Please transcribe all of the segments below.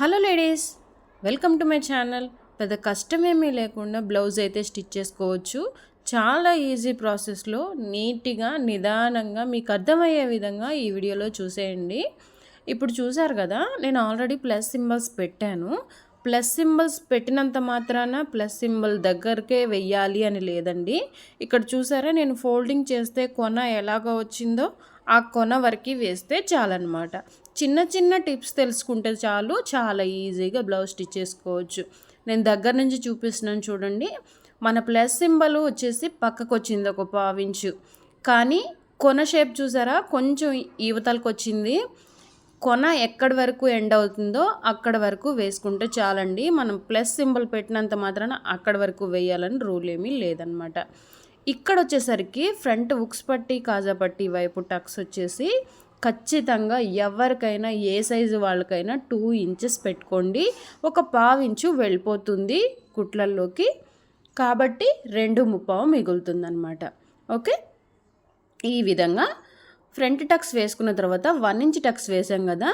Hello ladies welcome to my channel. పెద్ద కష్టమేమీ లేకుండా బ్లౌజ్ అయితే స్టిచ్ చేసుకోవచ్చు. చాలా ఈజీ ప్రాసెస్లో నీట్గా నిదానంగా మీకు అర్థమయ్యే విధంగా ఈ వీడియోలో చూసేయండి. ఇప్పుడు చూసారు కదా నేను ఆల్రెడీ ప్లస్ సింబల్స్ పెట్టాను. ప్లస్ సింబల్స్ పెట్టినంత మాత్రాన ప్లస్ సింబల్ దగ్గరకే వెయ్యాలి అని లేదండి. ఇక్కడ చూసారా నేను ఫోల్డింగ్ చేస్తే కొన ఎలాగ వచ్చిందో ఆ కొన వరకు వేస్తే చాలన్నమాట. చిన్న చిన్న టిప్స్ తెలుసుకుంటే చాలు చాలా ఈజీగా బ్లౌజ్ స్టిచ్ చేసుకోవచ్చు. నేను దగ్గర నుంచి చూపిస్తున్నాను చూడండి. మన ప్లస్ సింబల్ వచ్చేసి పక్కకు వచ్చింది ఒక పావించు. కానీ కొన షేప్ చూసారా కొంచెం ఈవతలకు వచ్చింది. కొన ఎక్కడి వరకు ఎండ్ అవుతుందో అక్కడ వరకు వేసుకుంటే చాలండి. మనం ప్లస్ సింబల్ పెట్టినంత మాత్రాన అక్కడ వరకు వేయాలని రూల్ ఏమీ లేదనమాట ఇక్కడ వచ్చేసరికి ఫ్రంట్ ఉక్స్ పట్టి కాజా పట్టి వైపు టక్స్ వచ్చేసి ఖచ్చితంగా ఎవరికైనా ఏ సైజు వాళ్ళకైనా టూ ఇంచెస్ పెట్టుకోండి. ఒక పావు ఇంచు వెళ్ళిపోతుంది కుట్లల్లోకి. కాబట్టి రెండు ముప్పావు మిగులుతుందనమాట ఓకే? ఈ విధంగా ఫ్రంట్ టక్స్ వేసుకున్న తర్వాత వన్ ఇంచ్ టక్స్ వేసాం కదా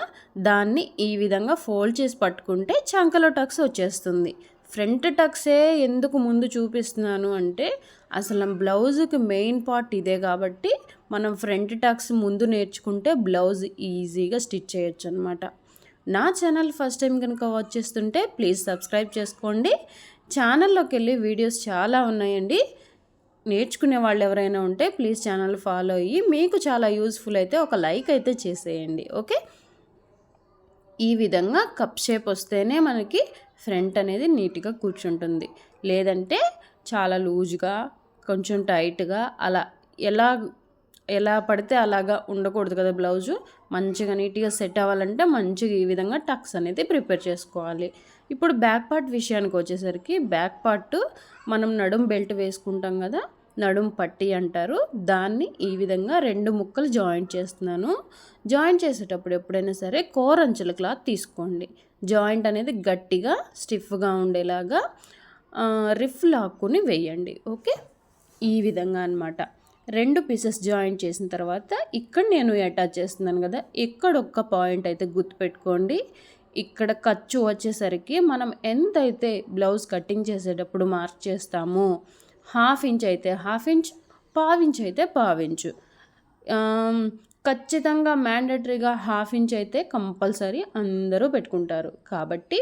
దాన్ని ఈ విధంగా ఫోల్డ్ చేసి పట్టుకుంటే చంకలో టక్స్ వచ్చేస్తుంది. ఫ్రంట్ టక్సే ఎందుకు ముందు చూపిస్తున్నాను అంటే అసలు బ్లౌజ్కి మెయిన్ పార్ట్ ఇదే కాబట్టి మనం ఫ్రంట్ టక్స్ ముందు నేర్చుకుంటే బ్లౌజ్ ఈజీగా స్టిచ్ చేయొచ్చు అనమాట నా ఛానల్ ఫస్ట్ టైం కనుక వాచ్ చేస్తుంటే ప్లీజ్ సబ్స్క్రైబ్ చేసుకోండి. ఛానల్లోకి వెళ్ళి వీడియోస్ చాలా ఉన్నాయండి. నేర్చుకునే వాళ్ళు ఎవరైనా ఉంటే ప్లీజ్ ఛానల్ ఫాలో అయ్యి మీకు చాలా యూస్ఫుల్ అయితే ఒక లైక్ అయితే చేసేయండి ఓకే? ఈ విధంగా కప్ షేప్ వస్తేనే మనకి ఫ్రంట్ అనేది నీట్గా కూర్చుంటుంది. లేదంటే చాలా లూజ్గా కొంచెం టైట్గా అలా ఎలా ఎలా పడితే అలాగా ఉండకూడదు కదా బ్లౌజు. మంచిగా నీట్గా సెట్ అవ్వాలంటే మంచిగా ఈ విధంగా టక్స్ అనేది ప్రిపేర్ చేసుకోవాలి. ఇప్పుడు బ్యాక్ పార్ట్ విషయానికి వచ్చేసరికి బ్యాక్ పార్ట్ మనం నడుం బెల్ట్ వేసుకుంటాం కదా నడుం పట్టి అంటారు. దాన్ని ఈ విధంగా రెండు ముక్కలు జాయింట్ చేస్తున్నాను. జాయింట్ చేసేటప్పుడు ఎప్పుడైనా సరే కోరంచుల క్లాత్ తీసుకోండి. జాయింట్ అనేది గట్టిగా స్టిఫ్గా ఉండేలాగా రిఫ్ లాక్కుని వేయండి. ఓకే? ఈ విధంగా అనమాట రెండు పీసెస్ జాయింట్ చేసిన తర్వాత ఇక్కడ నేను అటాచ్ చేస్తున్నాను కదా ఇక్కడ ఒక్క పాయింట్ అయితే గుర్తుపెట్టుకోండి. ఇక్కడ ఖర్చు వచ్చేసరికి మనం ఎంతైతే బ్లౌజ్ కటింగ్ చేసేటప్పుడు మార్క్ చేస్తామో హాఫ్ ఇంచ్ అయితే హాఫ్ ఇంచ్ పావించ్ అయితే పావించు ఖచ్చితంగా మ్యాండటరీగా హాఫ్ ఇంచ్ అయితే కంపల్సరీ అందరూ పెట్టుకుంటారు. కాబట్టి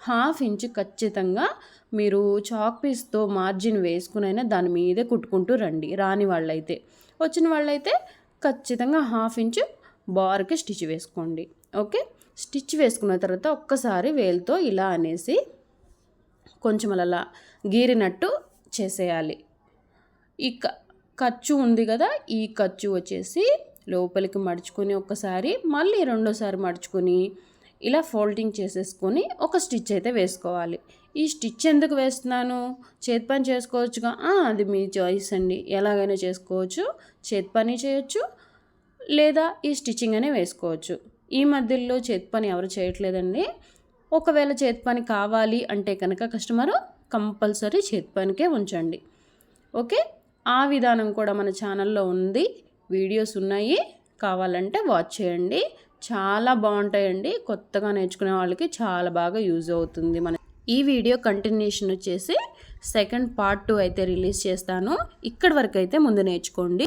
హాఫ్ ఇంచ్ ఖచ్చితంగా మీరు చాక్ పీస్తో మార్జిన్ వేసుకునైనా దాని మీదే కుట్టుకుంటూ రండి రాని వాళ్ళైతే. వచ్చిన వాళ్ళైతే ఖచ్చితంగా హాఫ్ ఇంచ్ బార్కి స్టిచ్ వేసుకోండి ఓకే? స్టిచ్ వేసుకున్న తర్వాత ఒక్కసారి వేలుతో ఇలా అనేసి కొంచెం అలా గీరినట్టు చేసేయాలి. ఈ ఖర్చు ఉంది కదా ఈ ఖర్చు వచ్చేసి లోపలికి మడుచుకొని ఒక్కసారి మళ్ళీ రెండోసారి మడుచుకొని ఇలా ఫోల్డింగ్ చేసేసుకొని ఒక స్టిచ్ అయితే వేసుకోవాలి. ఈ స్టిచ్ ఎందుకు వేస్తున్నాను? చేతి పని చేసుకోవచ్చుగా? అది మీ చాయిస్ అండి. ఎలాగైనా చేసుకోవచ్చు. చేతి పని చేయొచ్చు లేదా ఈ స్టిచ్చింగ్ అనే వేసుకోవచ్చు. ఈ మధ్యలో చేతి పని ఎవరు చేయట్లేదండి. ఒకవేళ చేతి పని కావాలి అంటే కనుక కస్టమరు కంపల్సరీ చేతి పనికే ఉంచండి. ఓకే? ఆ విధానం కూడా మన ఛానల్లో ఉంది. వీడియోస్ ఉన్నాయి. కావాలంటే వాచ్ చేయండి. చాలా బాగుంటాయండి. కొత్తగా నేర్చుకునే వాళ్ళకి చాలా బాగా యూజ్ అవుతుంది మన ఈ వీడియో కంటిన్యూషన్ వచ్చేసి సెకండ్ పార్ట్ టూ అయితే రిలీజ్ చేస్తాను. ఇక్కడి వరకు అయితే ముందు నేర్చుకోండి.